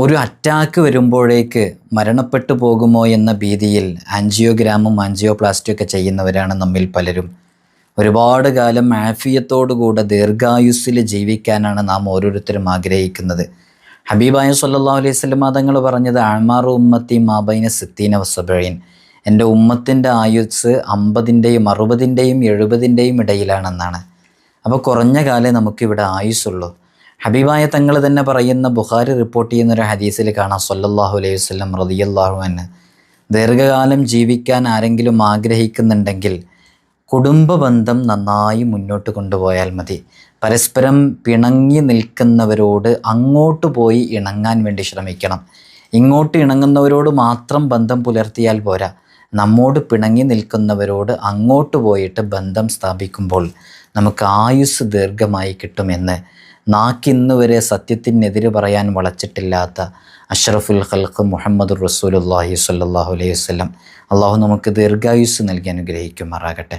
ഒരു അറ്റാക്ക് വരുമ്പോഴേക്ക് മരണപ്പെട്ടു പോകുമോ എന്ന ഭീതിയിൽ ആൻജിയോഗ്രാമും ആൻജിയോപ്ലാസ്റ്റിയും ഒക്കെ ചെയ്യുന്നവരാണ് നമ്മിൽ പലരും. ഒരുപാട് കാലം ആഫിയത്തോടുകൂടെ ദീർഘായുസ്സിൽ ജീവിക്കാനാണ് നാം ഓരോരുത്തരും ആഗ്രഹിക്കുന്നത്. ഹബീബായ സല്ലാ അലൈഹി സ്വലം തങ്ങൾ പറഞ്ഞത് ആമാറു ഉമ്മത്തി മാബൈന സിത്തീന വസബഴീൻ എന്റെ ഉമ്മത്തിന്റെ ആയുസ് അമ്പതിന്റെയും അറുപതിന്റെയും എഴുപതിന്റെയും ഇടയിലാണെന്നാണ്. അപ്പോൾ കുറഞ്ഞ കാലേ നമുക്കിവിടെ ആയുസ്സുള്ളൂ. ഹബീബായ തങ്ങൾ തന്നെ പറയുന്ന ബുഖാരി റിപ്പോർട്ട് ചെയ്യുന്ന ഒരു ഹദീസിൽ കാണാം. സൊല്ലാഹു അലൈഹി വസ്ലം റതിയല്ലാഹു എന്ന് ദീർഘകാലം ജീവിക്കാൻ ആരെങ്കിലും ആഗ്രഹിക്കുന്നുണ്ടെങ്കിൽ കുടുംബ ബന്ധം നന്നായി മുന്നോട്ട് കൊണ്ടുപോയാൽ മതി. പരസ്പരം പിണങ്ങി നിൽക്കുന്നവരോട് അങ്ങോട്ട് പോയി ഇണങ്ങാൻ വേണ്ടി ശ്രമിക്കണം. ഇങ്ങോട്ട് ഇണങ്ങുന്നവരോട് മാത്രം ബന്ധം പുലർത്തിയാൽ പോരാ. നമ്മോട് പിണങ്ങി നിൽക്കുന്നവരോട് അങ്ങോട്ട് പോയിട്ട് ബന്ധം സ്ഥാപിക്കുമ്പോൾ നമുക്ക് ആയുസ് ദീർഘമായി കിട്ടുമെന്ന് നാക്കിന്ന് വരെ സത്യത്തിനെതിരെ പറയാൻ വളച്ചിട്ടില്ലാത്ത അഷ്റഫുൽ ഖൽഖ് മുഹമ്മദ് റസൂലുല്ലാഹി സ്വല്ലല്ലാഹു അലൈഹി വസല്ലം. അള്ളാഹു നമുക്ക് ദീർഘായുസ് നൽകി അനുഗ്രഹിക്കുമാറാകട്ടെ.